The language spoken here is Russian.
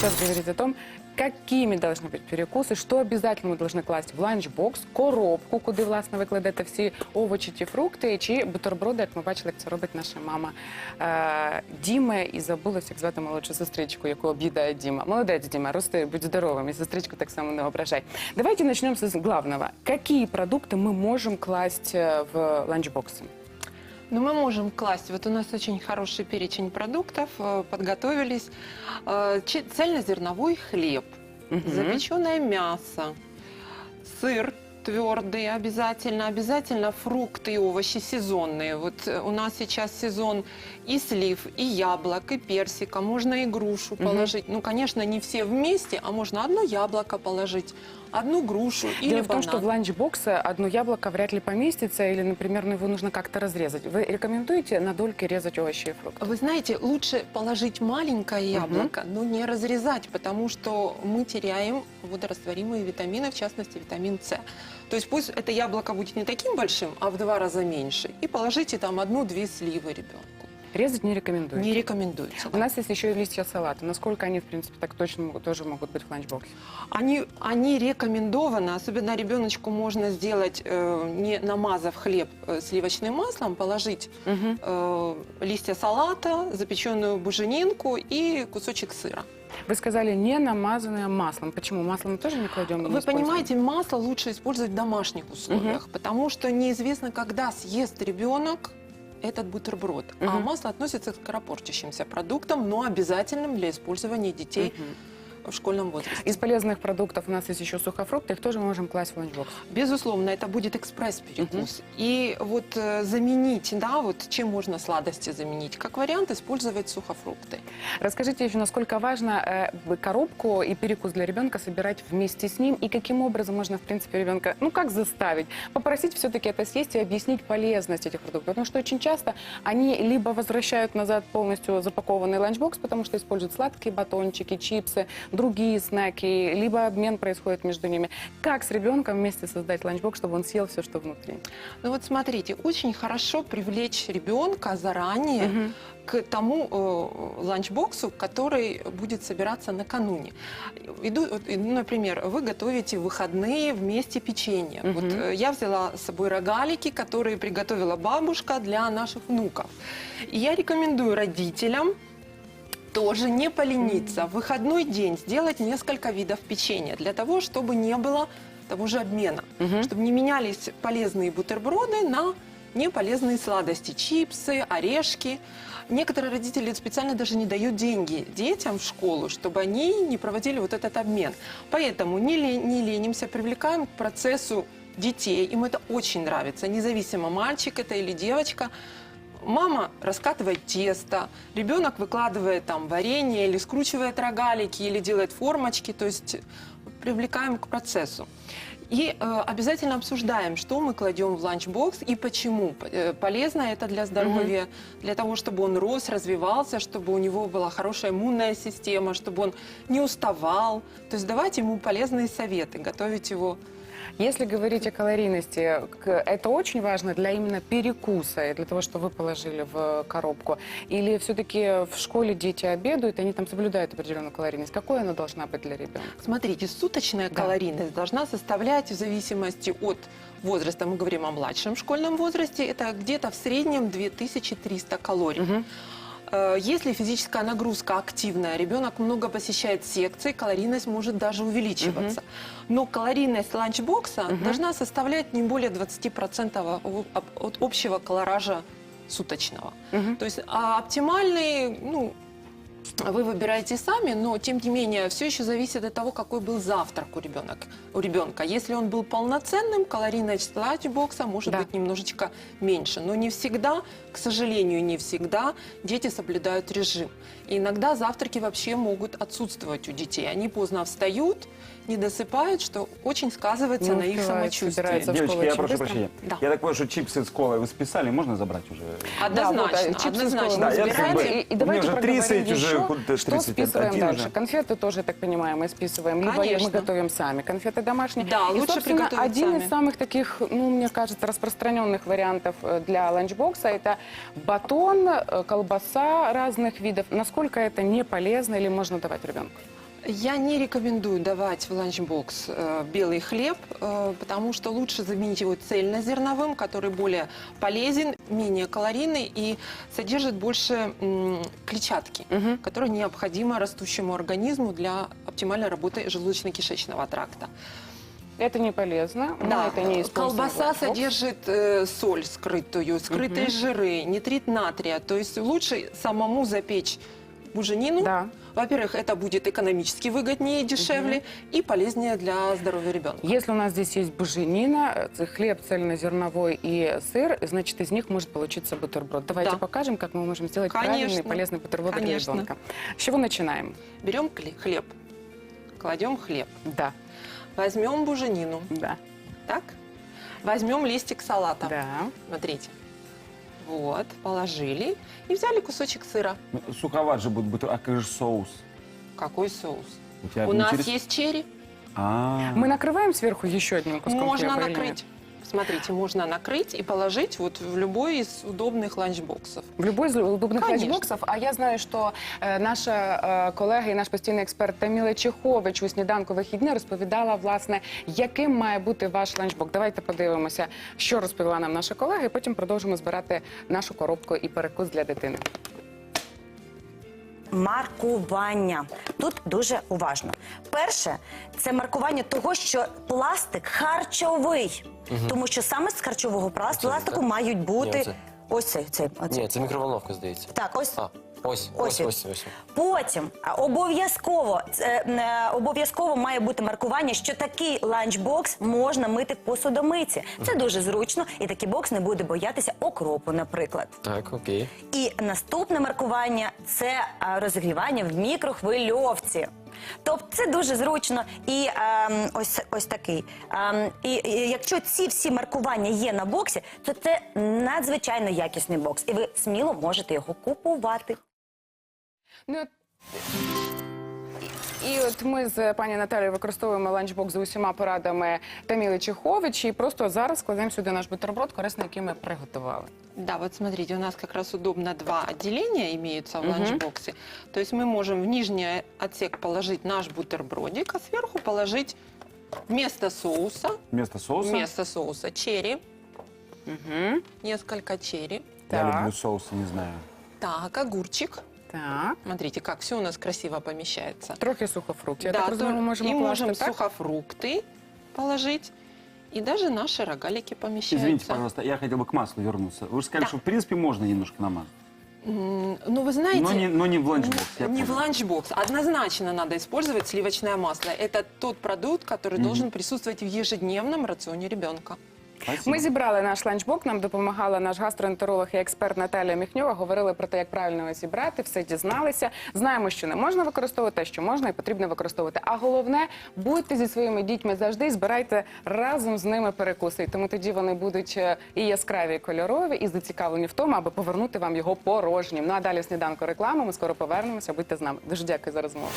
сейчас говорить о том, какими должны быть перекуси, що обов'язково ми повинні класти в ланчбокс, коробку, куди власне ви кладете всі овочі ті фрукти, чи бутерброди, як ми бачили, як це робить наша мама е, Діми. І забулася, як звати молодшу сестричку, яку об'їдає Діма. Молодець, Діма, рости, будь здоровим, і сестричку так само не ображай. Давайте начнем с главного. Какие продукты мы можем класть э, в ланчбоксы? Но мы можем класть, вот у нас очень хороший перечень продуктов, э, подготовились. Э, Цельнозерновой хлеб, Мгм. запеченное мясо, сыр твердый обязательно, обязательно фрукты и овощи сезонные. Вот э, у нас сейчас сезон и слив, и яблок, и персика, можно и грушу Мгм. положить. Ну, конечно, не все вместе, а можно одно яблоко положить, одну грушу или Дело в том, банан. что в ланчбоксе одно яблоко вряд ли поместится, или, например, ну, его нужно как-то разрезать. Вы рекомендуете на дольки резать овощи и фрукты? Вы знаете, лучше положить маленькое яблоко, но не разрезать, потому что мы теряем водорастворимые витамины, в частности витамин С. То есть пусть это яблоко будет не таким большим, а в два раза меньше. И положите там одну-две сливы ребенку. Резать не рекомендуете? Не рекомендуется. У нас есть еще и листья салата. Насколько они, в принципе, так точно могут- тоже могут быть в ланчбоксе? Они, они рекомендованы, особенно ребеночку можно сделать, э, не намазав хлеб э, сливочным маслом, положить Мгм. э, листья салата, запеченную буженинку и кусочек сыра. Вы сказали, не намазанное маслом. Почему? Масло мы тоже не кладем? не Вы используем? понимаете, масло лучше использовать в домашних условиях, потому что неизвестно, когда съест ребенок этот бутерброд. А Мгм. масло относится к скоропортящимся продуктам, но обязательным для использования детей Мгм. В школьном возрасте. Из полезных продуктов у нас есть еще сухофрукты, их тоже мы можем класть в ланчбокс. Безусловно, это будет экспресс-перекус. И вот э, заменить, да, вот чем можно сладости заменить? Как вариант использовать сухофрукты. Расскажите еще, насколько важно э, коробку и перекус для ребенка собирать вместе с ним, и каким образом можно, в принципе, ребенка, ну как заставить, попросить все-таки это съесть и объяснить полезность этих продуктов. Потому что очень часто они либо возвращают назад полностью запакованный ланчбокс, потому что используют сладкие батончики, чипсы, другие снеки, либо обмен происходит между ними. Как с ребенком вместе создать ланчбокс, чтобы он съел все, что внутри? Ну вот смотрите, очень хорошо привлечь ребенка заранее Мгм. к тому э, ланчбоксу, который будет собираться накануне. Иду, вот, например, вы готовите в выходные вместе печенье. Мгм. Вот, э, я взяла с собой рогалики, которые приготовила бабушка для наших внуков. И я рекомендую родителям тоже не полениться. В выходной день сделать несколько видов печенья для того, чтобы не было того же обмена Мгм. чтобы не менялись полезные бутерброды на неполезные сладости, чипсы, орешки. Некоторые родители специально даже не дают деньги детям в школу, чтобы они не проводили вот этот обмен. Поэтому не, ле- не ленимся, привлекаем к процессу детей. Им это очень нравится, независимо, мальчик это или девочка. Мама раскатывает тесто, ребенок выкладывает там варенье или скручивает рогалики, или делает формочки, то есть привлекаем к процессу. И э, обязательно обсуждаем, что мы кладем в ланчбокс и почему. Э, полезно это для здоровья, для того, чтобы он рос, развивался, чтобы у него была хорошая иммунная система, чтобы он не уставал. То есть давать ему полезные советы, готовить его Если говорить о калорийности, это очень важно для именно перекуса, и для того, что вы положили в коробку? Или все-таки в школе дети обедают, и они там соблюдают определенную калорийность? Какой она должна быть для ребенка? Смотрите, суточная Да. калорийность должна составлять в зависимости от возраста, мы говорим о младшем школьном возрасте, это где-то в среднем 2300 калорий. Мгм. Э, Если физическая нагрузка активная, ребенок много посещает секции, калорийность может даже увеличиваться. Но калорийность ланчбокса Мгм. должна составлять не более 20% о- об- от общего колоража суточного. Мгм. То есть а оптимальный, ну, вы выбираете сами, но тем не менее все еще зависит от того, какой был завтрак у ребенка. У ребенка. Если он был полноценным, калорийность ланчбокса может Да. быть немножечко меньше. Но не всегда, к сожалению, не всегда дети соблюдают режим. И иногда завтраки вообще могут отсутствовать у детей. Они поздно встают, не досыпают, что очень сказывается Не на их самочувствии. Девочки, я прошу быстро. прощения. Да. Я так понимаю, что чипсы с колой вы списали, можно забрать уже? Однозначно, Да, вот, а чипсы однозначно. Да, я как бы- и, и давайте уже проговорим 30 уже, что 31 списываем дальше. уже. Конфеты тоже, я так понимаю, мы списываем. Либо Конечно. мы готовим сами конфеты домашние. Да, и, лучше собственно, приготовить один сами. из самых таких, ну, мне кажется, распространенных вариантов э, для ланчбокса это батон, э, колбаса разных видов. Насколько это не полезно или можно давать ребенку? Я не рекомендую давать в ланчбокс э, белый хлеб, э, потому что лучше заменить его цельнозерновым, который более полезен, менее калорийный и содержит больше м, клетчатки, Мгм. которая необходима растущему организму для оптимальной работы желудочно-кишечного тракта. Это не полезно. Да, это не колбаса содержит э, соль скрытую, скрытые Мгм. жиры, нитрит натрия. То есть лучше самому запечь буженину. Да. Во-первых, это будет экономически выгоднее, дешевле и полезнее для здоровья ребенка. Если у нас здесь есть буженина, э, хлеб цельнозерновой и сыр, значит, из них может получиться бутерброд. Давайте Да. покажем, как мы можем сделать Конечно. правильный полезный бутерброд Конечно. для ребенка. С чего начинаем? Берем хлеб, кладем хлеб, Да, возьмем буженину, да, так? Возьмем листик салата. да. Смотрите. Вот, положили и взяли кусочек сыра. Ну, Суховат же будет, будет, а как же соус? Какой соус? У, тебя У нас есть черри. А, Мы накрываем сверху еще одним куском Можно хлеба или накрыть. Смотрите, можно накрыть и положить вот в любой из удобных ланчбоксов. В любой з удобних Конечно. ланчбоксів. А я знаю, що е, наша е, колега і наш постійний експерт Таміла Чехович у сніданку вихідні розповідала, власне, яким має бути ваш ланчбок. Давайте подивимося, що розповіла нам наша колега, і потім продовжимо збирати нашу коробку і перекус для дитини. Маркування тут дуже уважно. Перше, це маркування того, що пластик харчовий, тому що саме з харчового пласт- пластику мають бути оце. ось цей. цей оцей. Ні, це мікроволновка, здається. Так, ось А, ось, Ось ось, він. ось, ось. Потім а, обов'язково це, е, обов'язково має бути маркування, що такий ланчбокс можна мити в посудомиці. Це дуже зручно, і такий бокс не буде боятися окропу, наприклад. Так, окей. І наступне маркування це а, розігрівання в мікрохвильовці. Тобто це дуже зручно і ем, ось ось такий. Ем, і, і якщо ці всі маркування є на боксі, то це надзвичайно якісний бокс, і ви сміло можете його купувати. Ну, от, і от ми з пані Наталією використовуємо ланчбокс за усіма порадами Таміли Чехович. І просто зараз складаємо сюди наш бутерброд, корисний, який ми приготували. Да, вот смотрите, у нас как раз удобно два отделения имеются в Мгм. ланчбоксе. То есть мы можем в нижний отсек положить наш бутербродик, а сверху положить вместо соуса, вместо соуса? вместо соуса черри, Угу. несколько черри. Я Так. люблю соусы, не знаю. Так, огурчик. так. Смотрите, как все у нас красиво помещается. Трохи сухофруктів. Я да, так розумію, ми то- можемо и класти, можем так? сухофрукты положить. И даже наши рогалики помещаются. Извините, пожалуйста, я хотел бы к маслу вернуться. Вы же сказали, Да. что в принципе можно немножко намазать. М, Ну, вы знаете... Но не, но не в ланчбокс. я Не в понял. ланчбокс. Однозначно надо использовать сливочное масло. Это тот продукт, который Мгм. должен присутствовать в ежедневном рационе ребенка. Ми зібрали наш ланчбок. Нам допомагала наш гастроентеролог і експерт Наталія Міхньова. Говорили про те, як правильно його зібрати, все дізналися. Знаємо, що не можна використовувати, що можна і потрібно використовувати. А головне, будьте зі своїми дітьми завжди і збирайте разом з ними перекуси. Тому тоді вони будуть е, і яскраві, і кольорові, і зацікавлені в тому, аби повернути вам його порожнім. Ну а далі сніданку реклами. Ми скоро повернемося. Будьте з нами. Дуже дякую за розмову.